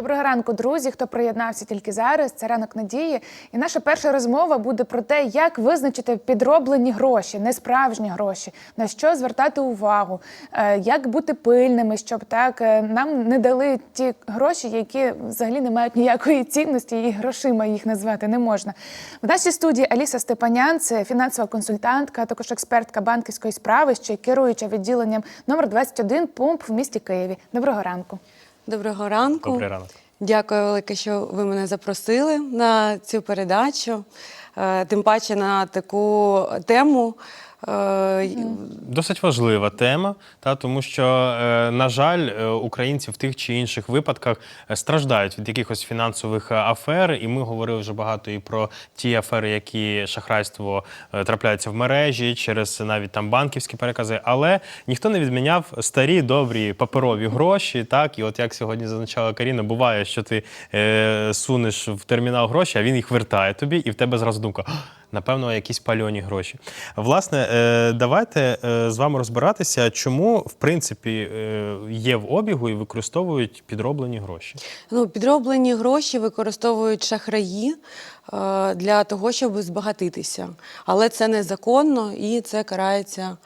Доброго ранку, друзі. Хто приєднався тільки зараз? Це ранок надії. І наша перша розмова буде про те, як визначити підроблені гроші, не справжні гроші, на що звертати увагу, е, як бути пильними, щоб так е, нам не дали ті гроші, які взагалі не мають ніякої цінності, і грошима їх назвати не можна. В нашій студії Аліса Степанян, це фінансова консультантка, також експертка банківської справи, ще керуюча відділенням номер 21 пумп в місті Києві. Доброго ранку. Доброго ранку. Добрий ранок. Дякую велике, що ви мене запросили на цю передачу. Е, Тим паче на таку тему. Е, Досить важлива тема, та тому що, е, на жаль, е, українці в тих чи інших випадках страждають від якихось фінансових афер, і ми говорили вже багато і про ті афери, які шахрайство трапляються в мережі через навіть там банківські перекази. Але ніхто не відміняв старі добрі паперові гроші. Так, і от як сьогодні зазначала Каріна, буває, що ти е, сунеш в термінал гроші, а він їх вертає тобі, і в тебе зразу думка. «А, Напевно, якісь пальоні гроші. Власне, е, давайте е, з вами розбиратися, чому в принципі е, є в обігу і використовують підроблені гроші. Ну, підроблені гроші використовують шахраї для того, щоб збагатитися. Але це незаконно і це карається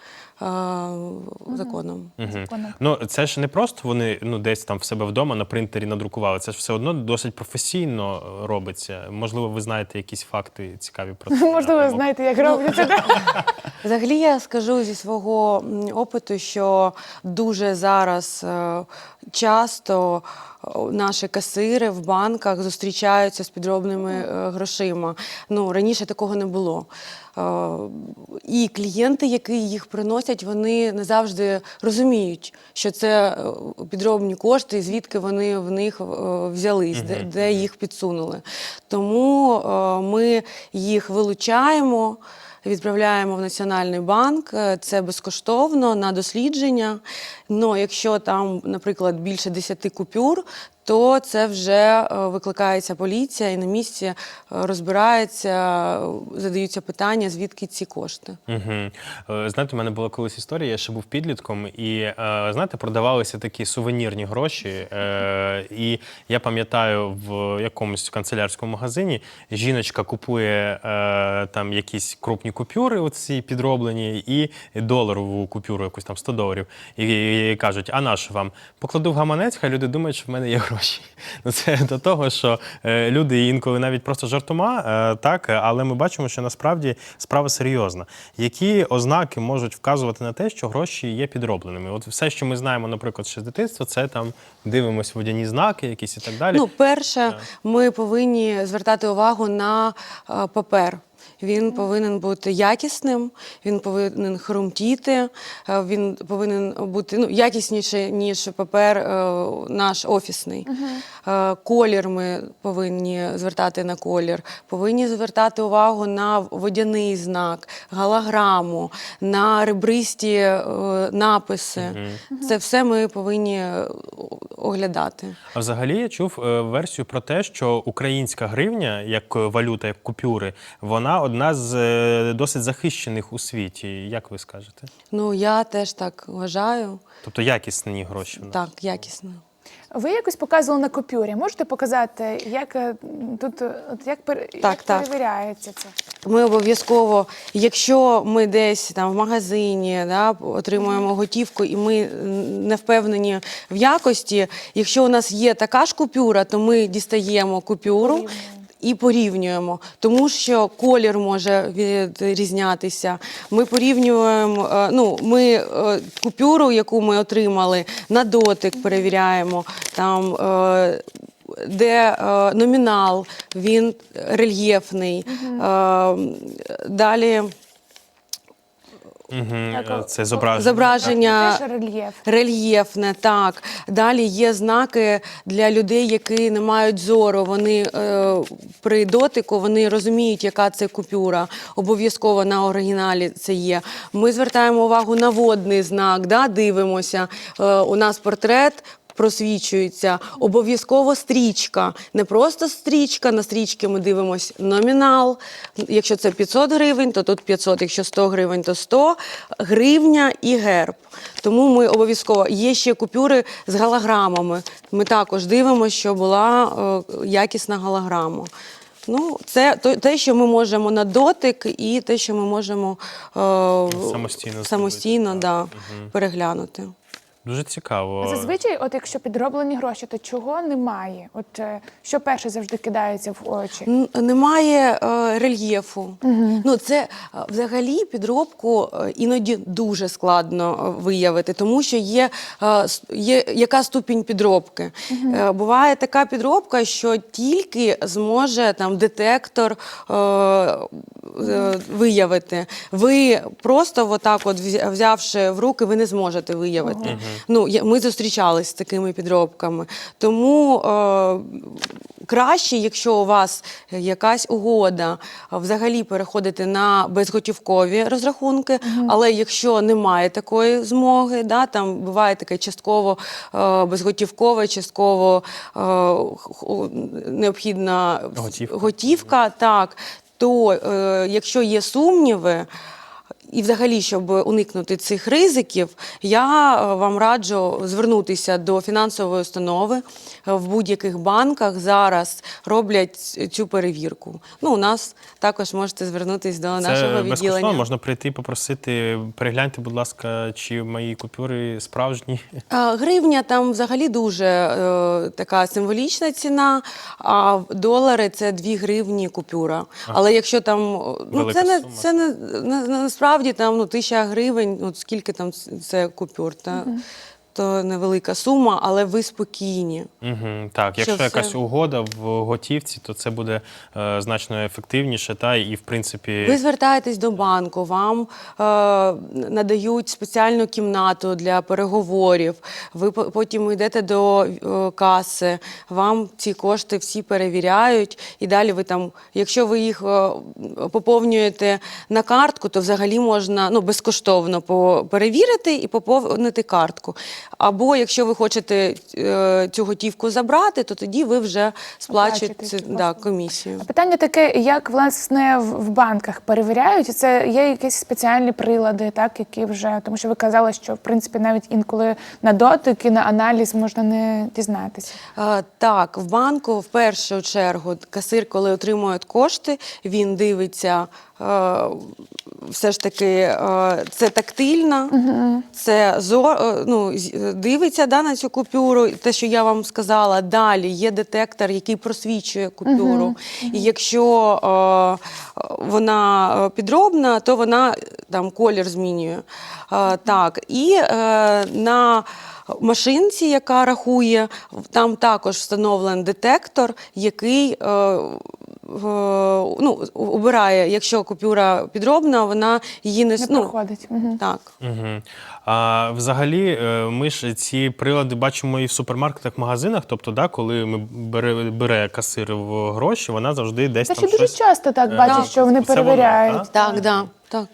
законом. Законом. Ну це ж не просто вони ну десь там в себе вдома на принтері надрукували. Це ж все одно досить професійно е, робиться. Можливо, ви знаєте якісь факти цікаві про це. Можливо, ви знаєте, як робляться. Взагалі, я скажу зі свого опиту, що дуже зараз е, часто наші касири в банках зустрічаються з підробними е, грошима. Ну раніше такого не було. Е, І клієнти, які їх приносять, вони не завжди розуміють, що це е, підробні кошти, і звідки вони в них взялись, де, де їх підсунули. Тому ми їх вилучаємо. Відправляємо в Національний банк, е, це безкоштовно на дослідження. Ну, якщо там, наприклад, більше 10 купюр, то це вже е, викликається поліція і на місці е, розбирається, е, задаються питання, звідки ці кошти. Угу. Знаєте, у мене була колись історія, я ще був підлітком, і знаєте, продавалися такі сувенірні гроші. І я пам'ятаю, в якомусь канцелярському магазині жіночка купує там якісь крупні купюри, оці підроблені, і доларову купюру, якусь там 100 доларів. І, кажуть, а на що вам? Покладу в гаманець, хай люди думають, що в мене є гроші. Ну це до того, що е, люди інколи навіть просто жартома, е, так, але ми бачимо, що насправді справа серйозна. Які ознаки можуть вказувати на те, що гроші є підробленими? От все, що ми знаємо, наприклад, ще з дитинства, це там дивимось водяні знаки, якісь і так далі. Ну, перше, ми повинні звертати увагу на е, папер. Він повинен бути якісним, він повинен хрумтіти, е, він повинен бути ну, якісніше, ніж папер е, наш офісний. Е, Колір ми повинні звертати на колір, повинні звертати увагу на водяний знак, галаграму, на ребристі написи. Це все ми повинні оглядати. А взагалі я чув версію про те, що українська гривня, як валюта, як купюри, вона одна з е, досить захищених у світі. Як ви скажете? Ну, я теж так вважаю. Тобто якісні гроші. в нас. Так, якісно. Ви якось показували на купюрі. Можете показати, як е, тут е, от як, пер- як так. перевіряється це? Ми обов'язково, якщо ми десь там в магазині да, отримуємо готівку і ми не впевнені в якості, якщо у нас є така ж купюра, то ми дістаємо купюру. І порівнюємо, тому що колір може відрізнятися. Ми порівнюємо. е, Ну, ми е, купюру, яку ми отримали, на дотик перевіряємо. Там е, де е, номінал, він рельєфний. Е, далі Е, Це зображення. зображення Теж рельєф. рельєфне, так. Далі є знаки для людей, які не мають зору. Вони е, при дотику вони розуміють, яка це купюра. Обов'язково на оригіналі це є. Ми звертаємо увагу на водний знак, да, дивимося. Е, у нас портрет. Просвічується, обов'язково стрічка. Не просто стрічка, на стрічки ми дивимося номінал. Якщо це 500 гривень, то тут 500, якщо 100 гривень, то 100, гривня і герб. Тому ми обов'язково є ще купюри з голограмами. Ми також дивимося, що була е, якісна голограма. Ну, це те, що ми можемо на дотик, і те, що ми можемо е, Самостійно самостійно зробити, да, переглянути. Дуже цікаво. Зазвичай, от якщо підроблені гроші, то чого немає? От е, що перше завжди кидається в очі? Н- Немає е, рельєфу. Ну, це е, взагалі підробку е, іноді дуже складно виявити, тому що є, е, є яка ступінь підробки. Е, буває така підробка, що тільки зможе там детектор е, виявити. Ви просто отак, от взявши в руки, ви не зможете виявити. Ну, ми зустрічались з такими підробками. Тому е, краще, якщо у вас якась угода, взагалі переходити на безготівкові розрахунки. Але якщо немає такої змоги, да, там буває таке частково е, безготівкове, частково е, необхідна Готівка. готівка так, то е, якщо є сумніви. І, взагалі, щоб уникнути цих ризиків, я е, вам раджу звернутися до фінансової установи. Е, В будь-яких банках зараз роблять цю перевірку. Ну, у нас також можете звернутися до Це нашого відділення. можна прийти і попросити, перегляньте, будь ласка, чи мої купюри справжні. Гривня там взагалі дуже е, така символічна ціна, а долари це 2 гривні купюра. Але якщо там ну Велика це не сума. це не, не насправді там ну тисяча гривень, от скільки там це купюр, та то невелика сума, але ви спокійні. Угу, так, якщо все? якась угода в готівці, то це буде е, значно ефективніше, та і в принципі. Ви звертаєтесь до банку, вам е, надають спеціальну кімнату для переговорів. Ви потім йдете до е, каси, вам ці кошти всі перевіряють, і далі ви там, якщо ви їх е, поповнюєте на картку, то взагалі можна ну, безкоштовно по- перевірити і поповнити картку. Або якщо ви хочете е, цю готівку забрати, то тоді ви вже сплачуєте да, комісію. А питання таке: як власне в банках перевіряють? Це є якісь спеціальні прилади, так які вже тому, що ви казали, що в принципі навіть інколи на дотик і на аналіз можна не дізнатися. Так, в банку в першу чергу касир, коли отримує кошти, він дивиться. Е, Все ж таки, е, це тактильно, це е, ну, дивиться да, на цю купюру, те, що я вам сказала. Далі є детектор, який просвічує купюру. І якщо вона підробна, то вона там колір змінює. Так, і на машинці, яка рахує, там також встановлений детектор, який е, ну, обирає, якщо купюра підробна, вона її не, Не ну, проходить. Угу. Так. Угу. А взагалі, е, ми ж ці прилади бачимо і в супермаркетах, магазинах. Тобто, да, коли ми бере, бере касир в гроші, вона завжди десь Та там ще дуже часто так бачиш, що вони перевіряють. Вона, так? Так, да, так.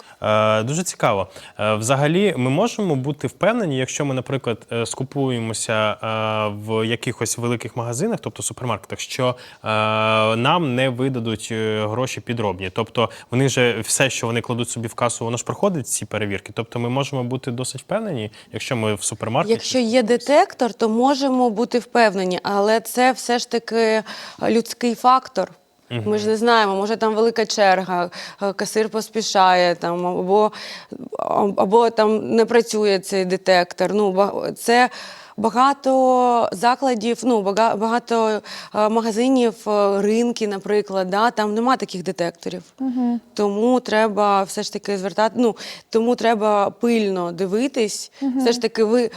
Е, Дуже цікаво. Е, Взагалі, ми можемо бути впевнені, якщо ми, наприклад, е, скупуємося е, в якихось великих магазинах, тобто супермаркетах, що е, нам не видадуть е, гроші підробні. Тобто вони ж все, що вони кладуть собі в касу, воно ж проходить ці перевірки. Тобто ми можемо бути досить впевнені, якщо ми в супермаркеті. Якщо є детектор, то можемо бути впевнені, але це все ж таки людський фактор. Ми ж не знаємо, може там велика черга, е, касир поспішає, там, або, або там не працює цей детектор. Ну, це багато закладів, ну, багато е, магазинів, е, ринки, наприклад, да, там нема таких детекторів. Тому треба все ж таки звертати, ну, тому треба пильно дивитись. Все ж таки, ви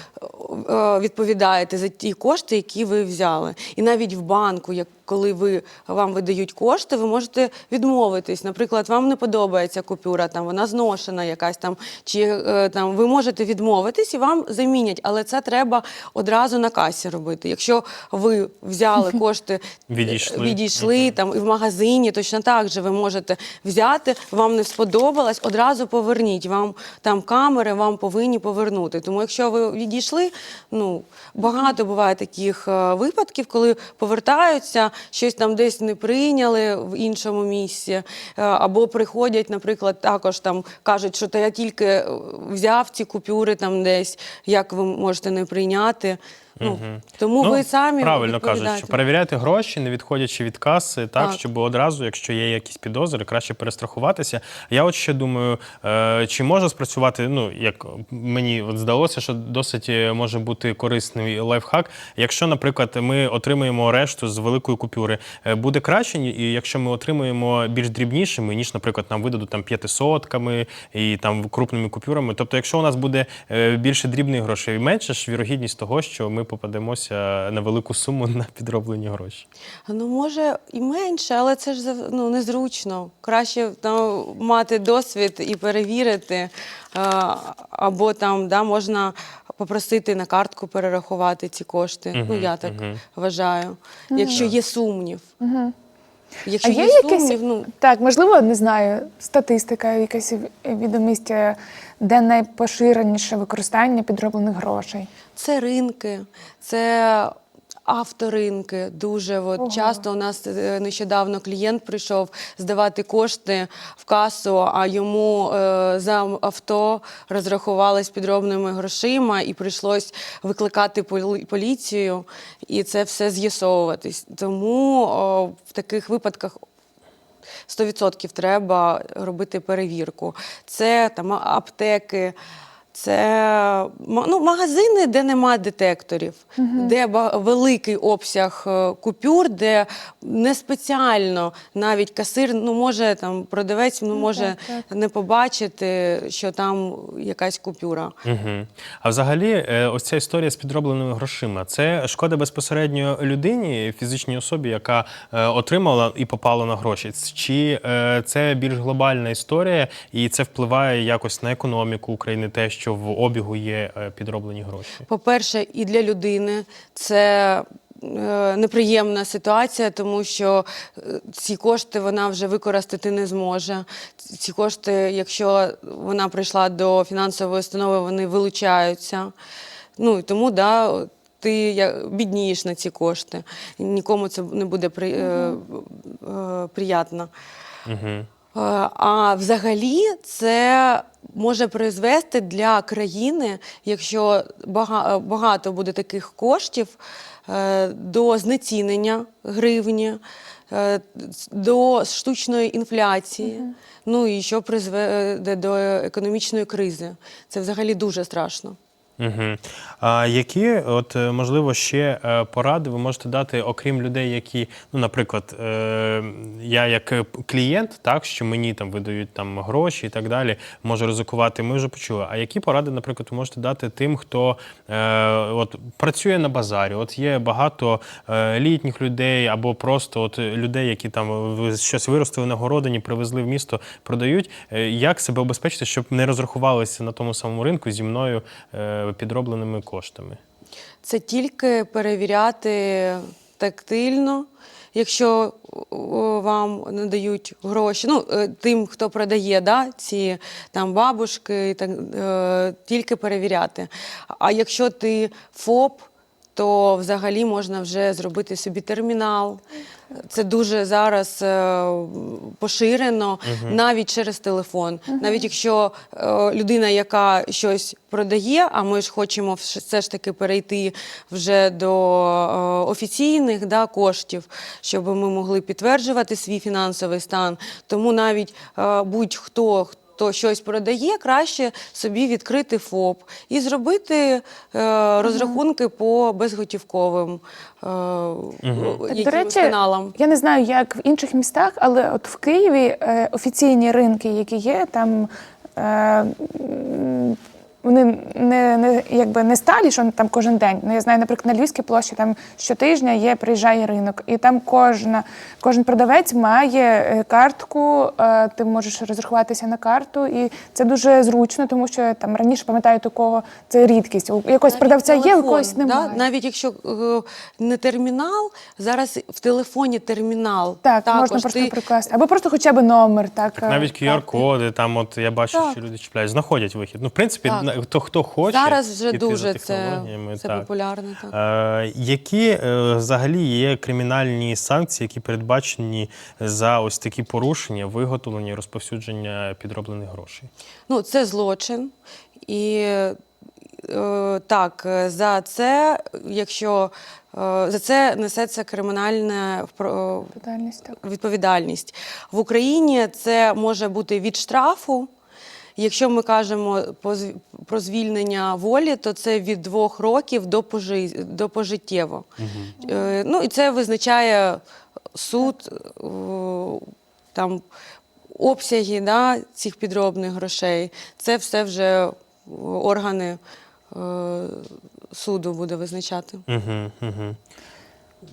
відповідаєте за ті кошти, які ви взяли. І навіть в банку, як коли ви вам видають кошти, ви можете відмовитись. Наприклад, вам не подобається купюра, там вона зношена, якась там, чи е, там ви можете відмовитись і вам замінять, але це треба одразу на касі робити. Якщо ви взяли кошти, е, Відійшли. відійшли там і в магазині, точно так же ви можете взяти, вам не сподобалось, одразу поверніть. Вам там камери вам повинні повернути. Тому якщо ви відійшли, ну багато буває таких е, випадків, коли повертаються, щось там десь не прийняли в іншому місці, е, або приходять, наприклад, також там кажуть, що та я тільки е, взяв ці купюри там десь, як ви можете не прийняти. Ну, Тому ви самі Ну, правильно кажуть, відповідаєте. що перевіряти гроші, не відходячи від каси, так, Так. щоб одразу, якщо є якісь підозри, краще перестрахуватися. Я от ще думаю, е, чи може спрацювати, ну як мені от здалося, що досить е, може бути корисний лайфхак. Якщо, наприклад, ми отримуємо решту з великої купюри, е, буде краще, ні- і якщо ми отримуємо більш дрібнішими, ніж, наприклад, нам видадуть там п'ятисотками і там крупними купюрами. Тобто, якщо у нас буде е, більше дрібних грошей, менше ж вірогідність того, що ми попадемося на велику суму на підроблені гроші. Ну, може, і менше, але це ж ну, незручно. Краще там, мати досвід і перевірити. е, Або там да, можна попросити на картку перерахувати ці кошти. ну, я так вважаю. Якщо є сумнів. Якщо А є, є сумнів, якісь, ну, так, можливо, не знаю, статистика, якась відомість, де найпоширеніше використання підроблених грошей. Це ринки, це авторинки. Дуже от, часто у нас е, нещодавно клієнт прийшов здавати кошти в касу, а йому е, за авто розрахували з підробними грошима, і прийшлось викликати полі- поліцію, і це все з'ясовуватись. Тому о, в таких випадках 100% треба робити перевірку. Це там аптеки. Це ну, магазини, де нема детекторів, де ба- великий обсяг е, купюр, де не спеціально навіть касир, ну може там продавець ну, може не побачити, що там якась купюра. Угу. А взагалі, е, ось ця історія з підробленими грошима це шкода безпосередньо людині, фізичній особі, яка е, отримала і попала на гроші. Чи це більш глобальна історія, і це впливає якось на економіку України, те, що в обігу є е, підроблені гроші? По-перше, і для людини це е, неприємна ситуація, тому що е, ці кошти вона вже використати не зможе. Ці кошти, якщо вона прийшла до фінансової установи, вони вилучаються. Ну і тому да. Ти біднієш на ці кошти. Нікому це не буде при, е, е, приємно. Угу. Е, А взагалі це може призвести для країни, якщо багато буде таких коштів, е, до знецінення гривні, е, до штучної інфляції. Ну і що призведе до економічної кризи. Це взагалі дуже страшно. Угу. А які, от е, можливо, ще е, поради ви можете дати, окрім людей, які, ну, наприклад, е, я як клієнт, так що мені там видають там гроші і так далі, можу ризикувати. Ми вже почули. А які поради, наприклад, ви можете дати тим, хто от працює на базарі? От є багато літніх людей або просто от людей, які там щось виростили на городині, привезли в місто, продають. Як себе обезпечити, щоб не розрахувалися на тому самому ринку зі мною підробленими коштами? Це тільки перевіряти тактильно. Якщо вам надають гроші, ну е, тим, хто продає, да, ці там бабушки, так е, тільки перевіряти. А якщо ти ФОП, то взагалі можна вже зробити собі термінал. Це дуже зараз е, поширено навіть через телефон. Навіть якщо е, людина, яка щось продає, а ми ж хочемо все ж таки перейти вже до е, офіційних да, коштів, щоб ми могли підтверджувати свій фінансовий стан. Тому навіть е, будь-хто. Хто щось продає, краще собі відкрити ФОП і зробити е, розрахунки по безготівковим е, якимось До речі, каналам. я не знаю, як в інших містах, але от в Києві е, офіційні ринки, які є, там е, вони не, не якби не сталі, що там кожен день. Ну я знаю, наприклад, на Львівській площі там щотижня є приїжджає ринок, і там кожна кожен продавець має е, картку. е, Ти можеш розрахуватися на карту, і це дуже зручно, тому що там раніше пам'ятаю такого це рідкість. У якогось продавця є, у Телефон, когось да? немає. Навіть якщо е, не термінал, зараз в телефоні термінал. Так, Також можна просто ти прикласти. Або просто хоча б номер. Так, Навіть. QR-коди, там от я бачу, Так. що люди чіпляють, знаходять вихід. Ну, в принципі, Так. Хто, хто хоче. зараз вже дуже це, це так. популярно. Так. Е, які е, взагалі є кримінальні санкції, які передбачені за ось такі порушення, виготовлення і розповсюдження підроблених грошей? Ну, це злочин. І е, так, е, за це, якщо е, за це несеться кримінальна впро- Відповідальність, відповідальність. В Україні це може бути від штрафу. Якщо ми кажемо про звільнення волі, то це від двох років до, пожи... до пожиттєво. Е, ну і це визначає суд, е, там обсяги да, цих підробних грошей. Це все вже органи е, суду буде визначати. Угу, угу.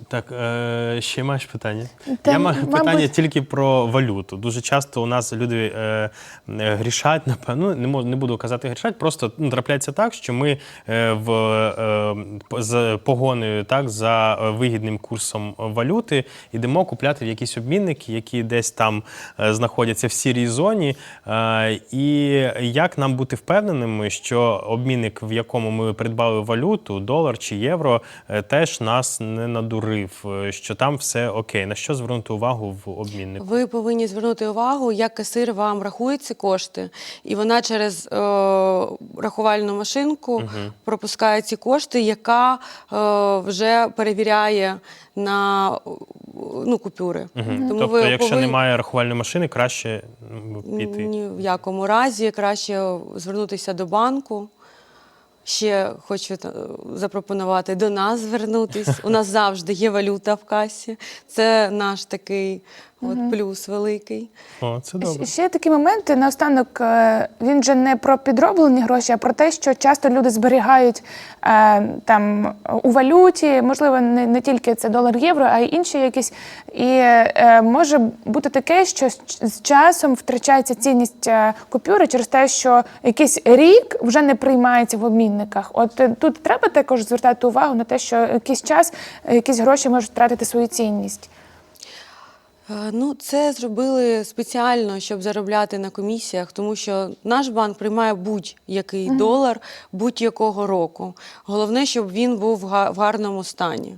Так, е, ще маєш питання? Та, Я маю мабуть- питання тільки про валюту. Дуже часто у нас люди е, е, грішать, напевно, ну, не, можу, не буду казати грішать, просто ну, трапляється так, що ми е, в, е, з погоною так, за е, вигідним курсом валюти йдемо купляти в якісь обмінники, які десь там е, знаходяться в сірій зоні. Е, і як нам бути впевненими, що обмінник, в якому ми придбали валюту, долар чи євро, е, теж нас не надурив, е, що там все окей. На що звернути увагу в обміннику? Ви повинні звернути увагу, як касир вам рахує ці кошти, і вона через е, рахувальну машинку пропускає ці кошти, яка е, вже перевіряє на ну, купюри. Мгм. Тому тобто, ви якщо повинні- немає рахувальної машини, краще піти. Ні в якому разі краще звернутися до банку. Ще хочу запропонувати до нас звернутись. У нас завжди є валюта в касі. Це наш такий от плюс великий. О, це добре. Ще є такі моменти. Наостанок е, він же не про підроблені гроші, а про те, що часто люди зберігають е, там у валюті, можливо, не, не тільки це долар євро, а й інші якісь. І е, може бути таке, що з, часом втрачається цінність купюри через те, що якийсь рік вже не приймається в обмінниках. От тут треба також звертати увагу на те, що якийсь час якісь гроші можуть втратити свою цінність. Е, Ну, це зробили спеціально, щоб заробляти на комісіях, тому що наш банк приймає будь-який долар будь-якого року. Головне, щоб він був в га- в гарному стані.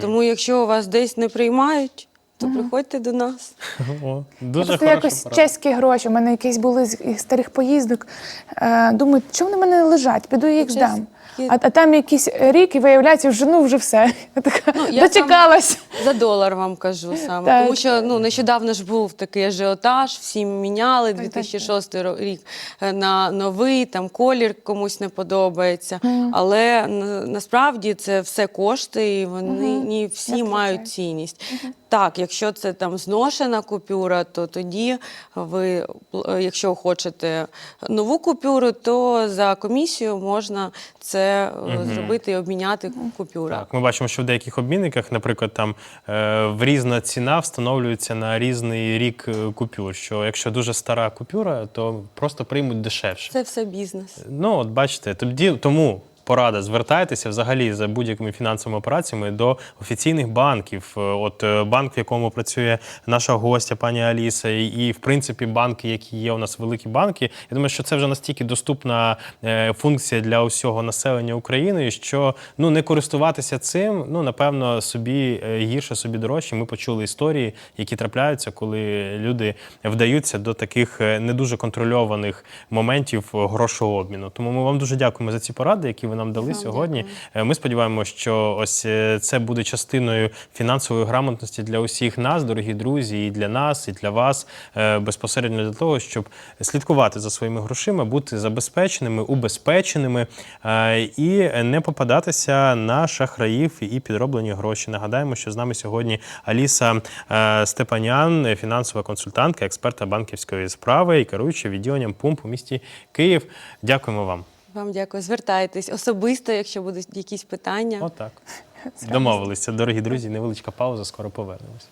Тому, якщо у вас десь не приймають, то приходьте до нас. О, дуже Просто якось порада. чеські гроші. У мене якісь були з старих поїздок. Е, думаю, чому вони в мене лежать? Піду їх Чеські- здам. А, а там якийсь рік і виявляється, вже ну вже все. Я така Ну, я дочекалась. За долар вам кажу саме. Так. Тому що ну, нещодавно ж був такий ажіотаж, всі міняли так, 2006 рік е, на новий, там колір комусь не подобається. Але на- насправді це все кошти, і вони всі мають цінність. Так, якщо це там зношена купюра, то тоді ви, е, якщо хочете нову купюру, то за комісію можна це е, зробити і обміняти купюру. Так, ми бачимо, що в деяких обмінниках, наприклад, там е, в різна ціна встановлюється на різний рік купюр. Що якщо дуже стара купюра, то просто приймуть дешевше. Це все бізнес. Ну, от бачите, тоді тому. Порада, звертайтеся взагалі за будь-якими фінансовими операціями до офіційних банків. Е, От е, банк, в якому працює наша гостя, пані Аліса, і, в принципі банки, які є у нас великі банки. Я думаю, що це вже настільки доступна е, функція для усього населення України, що ну не користуватися цим, ну напевно, собі гірше, собі дорожче. Ми почули історії, які трапляються, коли люди вдаються до таких не дуже контрольованих моментів грошового обміну. Тому ми вам дуже дякуємо за ці поради, які ви нам дали Вам сьогодні. Е, Ми сподіваємося, що ось е, це буде частиною фінансової грамотності для усіх нас, дорогі друзі, і для нас, і для вас е, безпосередньо для того, щоб слідкувати за своїми грошима, бути забезпеченими, убезпеченими і не попадатися на шахраїв і підроблені гроші. Нагадаємо, що з нами сьогодні Аліса Степанян, фінансова консультантка, експерта банківської справи і керуюча відділенням ПУМП у місті Київ. Дякуємо вам. Вам дякую. Звертайтесь особисто, якщо будуть якісь питання. Отак. Домовилися, дорогі друзі. Невеличка пауза, скоро повернемось.